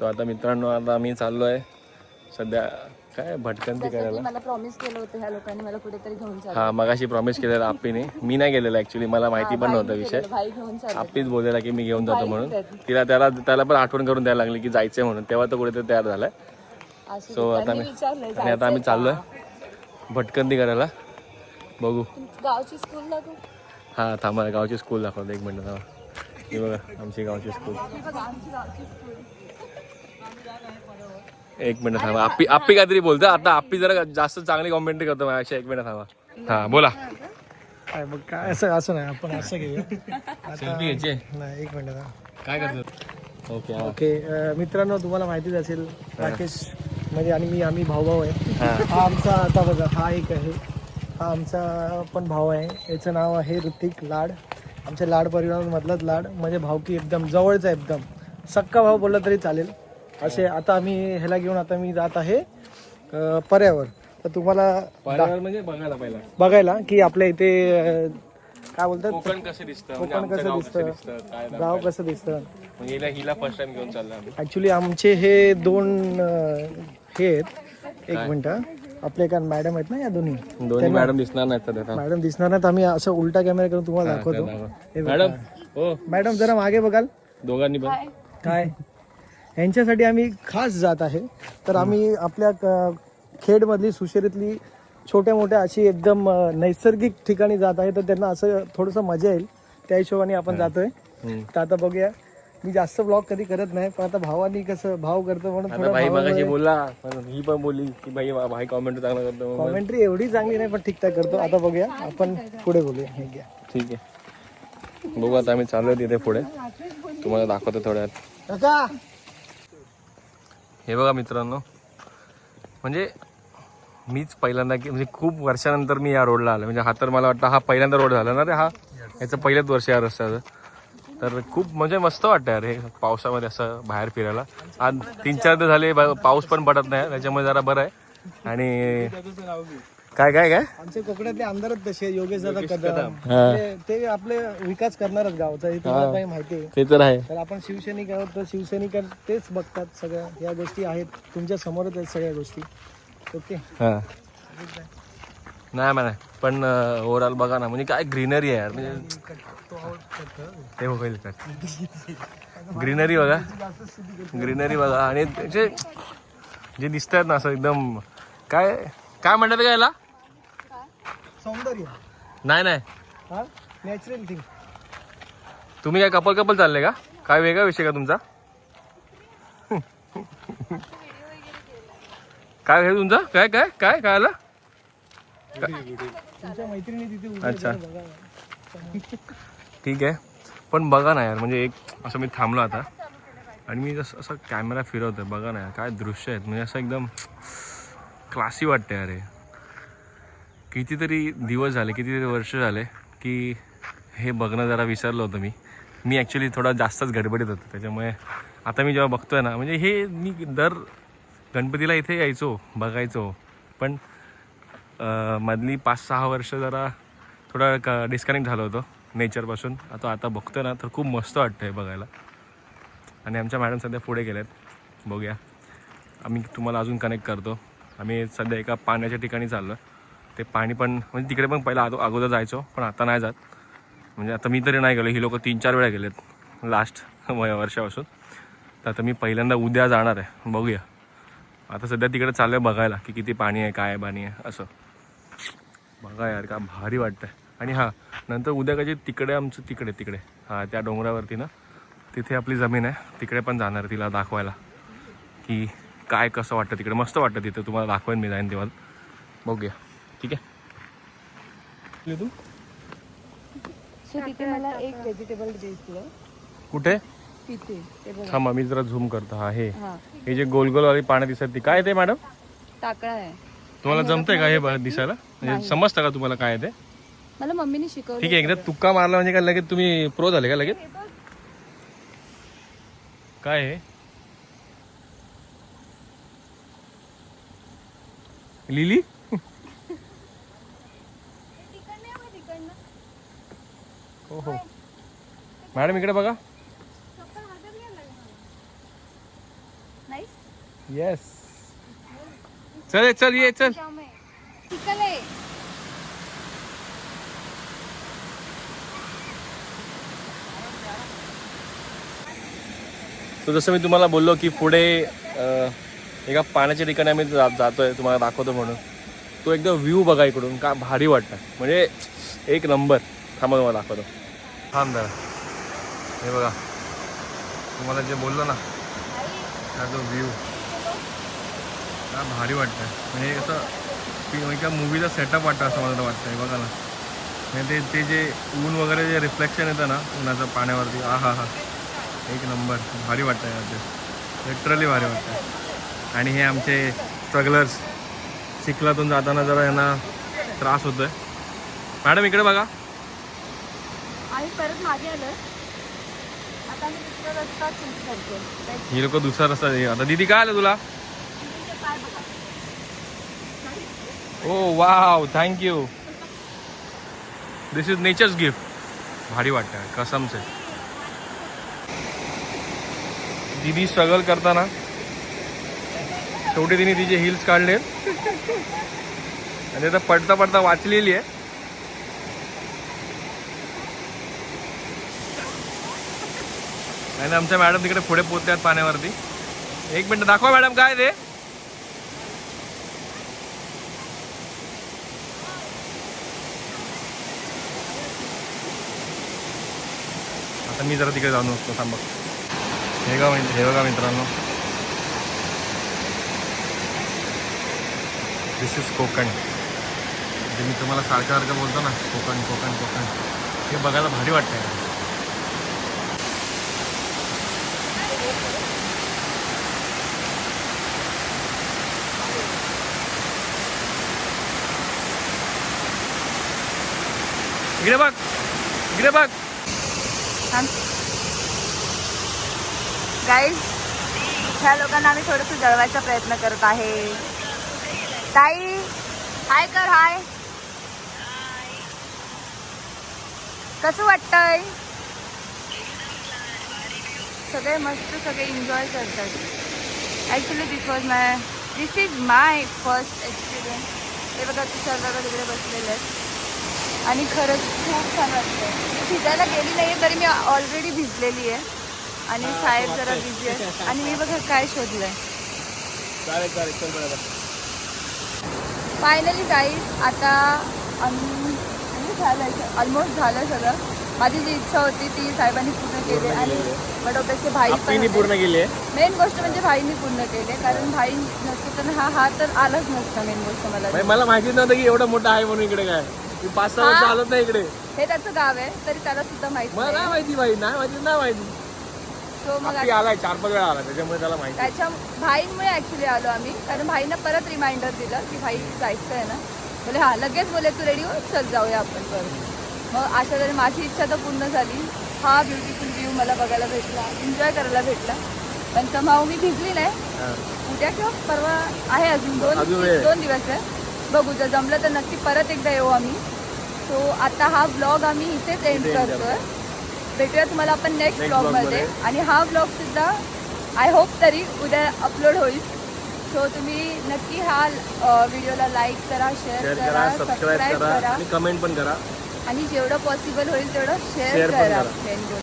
तो आता मित्रांनो आता आम्ही चाललो आहे सध्या काय भटकंती करायला? मला प्रॉमिस केलं होतं ह्या लोकांनी मला कुठेतरी घेऊन हा मगाशी प्रॉमिस केलेला आप्पीने. मी नाही गेलेला ऍक्च्युली मला माहिती पण नव्हता विषय. आप्पीच बोललेला की मी घेऊन जातो म्हणून. तिला त्याला त्याला पण आठवण करून द्यायला लागली की जायचंय म्हणून. तेव्हा तो कुठेतरी तयार झालाय सो आता मी आणि आता आम्ही चाललोय भटकंती करायला. बघू. गावची स्कूल हा थांबा गावची स्कूल दाखवतो. एक मिनिट थांबा. ही बघा आमची गावची स्कूल एक मिनिट थांबा. आप्पी आप्पी काहीतरी बोलतो आता आप्पी जरा जास्त चांगली कॉमेंट्री करतो माझ्याशी. एक मिनिट थांबा. हा बोला. काय मग काय असं असं नाही. आपण असं घेऊया. सेल्फी घ्यायची नाही एक मिनिट. काय करतो ओके हा. ओके मित्रांनो तुम्हाला माहितीच असेल राकेश म्हणजे आणि मी आम्ही भाऊ भाऊ आहे. हा. हा आमचा आता बघा हा एक आहे. हा आमचा पण भाऊ आहे. याचं नाव आहे ऋतिक लाड. आमच्या लाड परिवारामधलाच लाड. म्हणजे भाऊकी एकदम जवळचा एकदम. सक्का भाऊ बोलला तरी चालेल. असे आता आम्ही ह्याला घेऊन आता मी जात आहे अं, पर्यावर. तर तुम्हाला पर्यावरण म्हणजे बघायला पहिला. बघायला की आपल्या इथे अं, काय बोलतात? कोकण कसं दिसतं? म्हणजे कोकण आमचं कसं गाव दिसतं? दिसतं? काय गाव कसं दिसतं? म्हणजे हिला हिला फर्स्ट टाइम घेऊन चाललो आम्ही. ऍक्च्युली आमचे हे दोन अं, हे आहेत. एक मिनिट. आपले एका मॅडम आहेत ना या दोन्ही. दोन्ही मॅडम दिसणार थांब. मॅडम दिसणार नाहीत आम्ही असं उलटा कॅमेरा करून तुम्हाला दाखवतो. हे बघा. मॅडम हो मॅडम जरा मागे बघाल. दोघांनी पण काय? यांच्यासाठी आम्ही खास जात आहे. तर आम्ही आपल्या क- खेडमधली सुशेरीतली छोट्या मोठ्या अशी एकदम नैसर्गिक ठिकाणी जात आहे. तर त्यांना असं थोडंसं मजा येईल. त्या हिशोबाने आपण जातोय. तर आता बघूया. मी जास्त ब्लॉग कधी करत नाही पण आता भावानी कसं भाव करतो म्हणून भाई मगाशी पण ही पण बोलली की भाई भाई कॉमेंट चांगला करतो. कॉमेंट्री एवढी चांगली नाही पण ठीक ठाक करतो. आता बघूया. आपण पुढे बोलूया. हे घ्या. ठीक आहे. बघू आता आम्ही चाललोय तिथे पुढे. तुम्हाला दाखवतो थोड्यात. हे बघा मित्रांनो. म्हणजे मीच पहिल्यांदा की म्हणजे खूप वर्षानंतर मी या रोडला आलो. म्हणजे हा तर मला वाटतं हा पहिल्यांदा रोड झाला ना रे हा? याचं पहिलंच वर्ष या रस्त्याचं. तर खूप म्हणजे मस्त वाटतं यार हे पावसामध्ये असं बाहेर फिरायला. आज तीन चार दिवस झाले पाऊस पण पडत नाही त्याच्यामुळे जरा बरं आहे. आणि काय काय काय? आमचे कोकणातले आमदारच तसे योगेश दादा कदम. हा. ते- ते आपले विकास करणारच गावचा हे तुम्हाला काही माहिती आहे. ते तर आहे. तर आपण शिवसैनिक आहोत तर शिवसैनिक तेच बघतात सगळ्या या गोष्टी आहेत. तुमच्या समोरच आहेत सगळ्या गोष्टी. ओके. हा. नाही म्हणा पण ओव्हरऑल बघा ना म्हणजे काय ग्रीनरी आहे यार. म्हणजे ते होईल का ग्रीनरी बघा. ग्रीनरी बघा. आणि त्याचे जे दिसतात ना असं एकदम काय? काय म्हणतात का याला? सौंदर्य. नाही नाही. हा? नॅचरल थिंग तुम्ही काय कपल कपल चालले का? काय वेगळा विषय का तुमचा? काय हे तुमचा? काय काय काय काय आलं? तुमच्या मैत्रिणी तिथे उभ्या अच्छा. बघा. ठीक आहे. पण बघा ना यार म्हणजे एक असं मी थांबलो आता. आणि मी जसं असं कॅमेरा फिरवतोय बघा ना यार काय दृश्य आहेत. म्हणजे असं एकदम क्लासी वाटते अरे. कितीतरी दिवस झाले कितीतरी वर्ष झाले की हे बघणं जरा विसरलं होतं मी. मी ॲक्च्युली थोडा जास्तच गडबडीत होतो त्याच्यामुळे आता मी जेव्हा बघतोय ना म्हणजे हे मी दर गणपतीला इथे यायचो बघायचो. पण मधली पाच सहा वर्ष जरा थोडा क डिस्कनेक्ट झालं होतं नेचरपासून आता आता बघतोय ना तर खूप मस्त वाटतं आहे बघायला. आणि आमच्या मॅडम सध्या पुढे गेल्यात बघूया. आम्ही तुम्हाला अजून कनेक्ट करतो. आम्ही सध्या एका पाण्याच्या ठिकाणी चाललो ते पाणी पण म्हणजे तिकडे पण पहिला अगो अगोदर जायचो पण आता नाही जात. म्हणजे आता मी तरी नाही गेलो ही लोक तीन चार वेळा गेलेत लास्ट वर्षापासून. तर आता मी पहिल्यांदा उद्या जाणार आहे बघूया. आता सध्या तिकडे चाललं आहे बघायला की किती पाणी आहे काय पाणी आहे असं. बघा यार का भारी वाटतंय. आणि हां नंतर उद्या कशी तिकडे आमचं तिकडे तिकडे. हां त्या डोंगरावरती ना तिथे आपली जमीन आहे तिकडे पण जाणार तिला दाखवायला. की काय कसं वाटतं तिकडे? मस्त वाटतं तिथे. तुम्हाला दाखवेन मी जाईन तेव्हा. बघूया. ठीक आहे? तू. सो तिथे मला एक व्हेजिटेबल दिसलं कुठे? तिथे. ते बघा. थांबा मी जरा झूम करतो. हा हे. जे गोल गोलवाली पाणी दिसत ती काय ते मॅडम टाकळा आहे. तुम्हाला जमतंय का हे दिसायला? म्हणजे समजतं का तुम्हाला काय आहे ते? मला मम्मीने शिकवलं ठीक आहे एकदा तुक्का मारला म्हणजे काय लगेच तुम्ही प्रो झाले का लगेच? काय आहे लिली? हो हो मॅडम इकडे बघा. येस चल ये, चल ये चल. तो जसं मी तुम्हाला बोललो की पुढे एका पाण्याच्या ठिकाणी आम्ही जा जातोय तुम्हाला दाखवतो म्हणून. तो एकदम व्ह्यू बघा इकडून का भारी वाटतं. म्हणजे एक नंबर थांबा तुम्हाला दाखवतो. थांब जरा. हे बघा. तुम्हाला जे बोललो ना हा जो व्ह्यू हा भारी वाटतं म्हणजे कसं एका मूवीचा सेटअप वाटतं असं मला वाटतं हे बघा ना. म्हणजे ते ते जे ऊन वगैरे जे रिफ्लेक्शन येतं ना उन्हाचं पाण्यावरती आ हा हा एक नंबर भारी वाटतं यार ते. लिटरली भारी वाटतं आणि हे आमचे स्ट्रगलर्स चिखलातून जाताना जरा यांना त्रास होतोय. मॅडम इकडे बघा. आम्ही परत मागे आलो. आता आम्ही दुसरा रस्ता चूज करतो. ही लोक दुसरा रस्ता आता दीदी काय आलं तुला? ओ wow thank you this is nature's gift भारी वाटतं कसमचे दीदी स्ट्रगल करताना शेवटी तिने तिचे हिल्स काढले. आणि आता पडता पडता वाचलेली आहे. आणि आमच्या मॅडम तिकडे पुढे पोचतात पाण्यावरती. एक मिनिट दाखवा मॅडम काय ते. आता मी जरा तिकडे जाऊन असतो थांबा हे बघा मित्र- हे बघा मित्रांनो. This is Konkan. जे मी तुम्हाला सारखं सारखं बोलतो ना कोकण कोकण कोकण. हे बघायला भारी वाटतंय. इकडे बघ इकडे बघ. गाईज ह्या लोकांना आम्ही थोडंसं जळवायचा प्रयत्न करत आहे. ताई हाय कर हाय. कसं वाटतंय? सगळे मस्त सगळे एन्जॉय करतात. Actually this was my this is my first experience हे बघा तुषार दादा तिकडे बसलेले आहेत आणि खरंच खूप छान वाटतंय. मी भिजायला गेली नाही तरी मी ऑलरेडी भिजलेली आहे. आणि साहेब जरा बिझी आहे आणि मी बघा काय चल बरोबर फायनली जाईल आता आम्ही झालं ऑलमोस्ट झालं सगळं. माझी जी इच्छा होती ती साहेबांनी पूर्ण केली आणि बडोप्याचे भाई पण पूर्ण केली मेन गोष्ट म्हणजे भाईंनी पूर्ण केले कारण भाई नसतं तर हा हा तर आलाच नसता मेन गोष्ट मला. मला माहिती नव्हतं की एवढं मोठं आहे म्हणून इकडे काय. पाच सहा वर्ष. आलोच नाही इकडे. हे त्याचं गाव आहे तरी त्याला सुद्धा माहिती मला नाही. माहिती भाई नाही माहिती नाही माहिती. तो मग आलाय चार पाच वेळा आला त्याच्यामुळे त्याला माहिती त्याच्या भाईंमुळे ऍक्च्युली आलो आम्ही. कारण भाईनं परत रिमाइंडर दिलं की भाई जायचं आहे ना. बोले हा लगेच बोले तू रेडी हो चल जाऊया आपण परत. मग अशा तरी माझी इच्छा तर पूर्ण झाली. हा ब्युटिफुल व्ह्यू मला बघायला भेटला एन्जॉय करायला भेटला. पण समाव मी भिजली नाही. हा. उद्या किंवा परवा आहे अजून दोन अजून वेळ आहे. दोन दिवस आहे. बघू जर जमलं तर नक्की परत एकदा येऊ आम्ही. सो आता हा ब्लॉग आम्ही इथेच एंड इथे end करतोय. भेटूया तुम्हाला आपण नेक्स्ट Next ब्लॉग vlog मध्ये मध्ये. आणि हा ब्लॉग सुद्धा आय होप तरी उद्या अपलोड होईल. सो तुम्ही नक्की हा व्हिडिओला लाईक करा शेअर करा करा सबस्क्राईब करा आणि कमेंट पण करा. आणि जेवढं पॉसिबल होईल तेवढं शेअर करा. करा. फ्रेंड